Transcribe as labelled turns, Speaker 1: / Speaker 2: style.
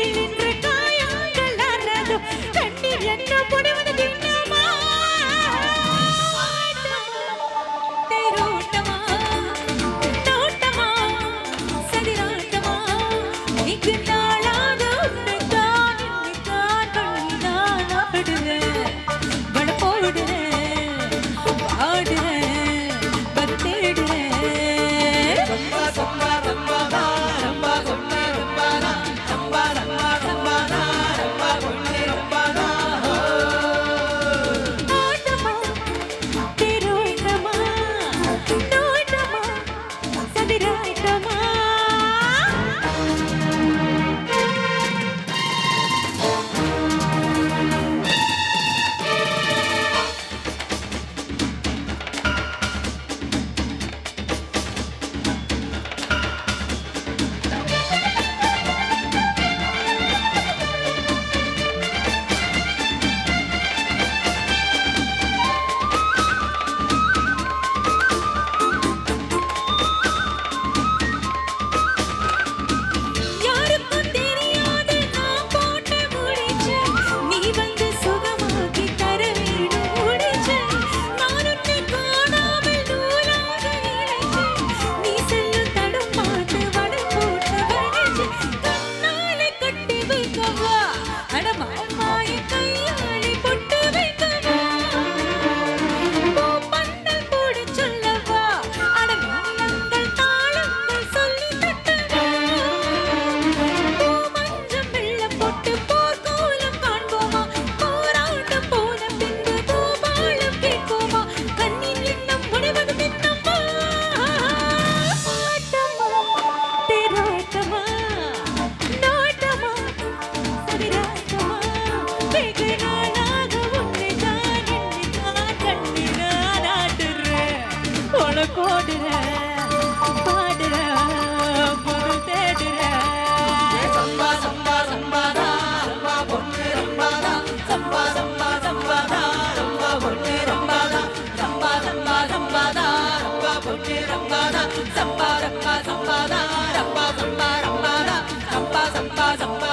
Speaker 1: மனசில் நின்ற காயங்கள் கண்ணீர் என்ன 怎么办？怎么？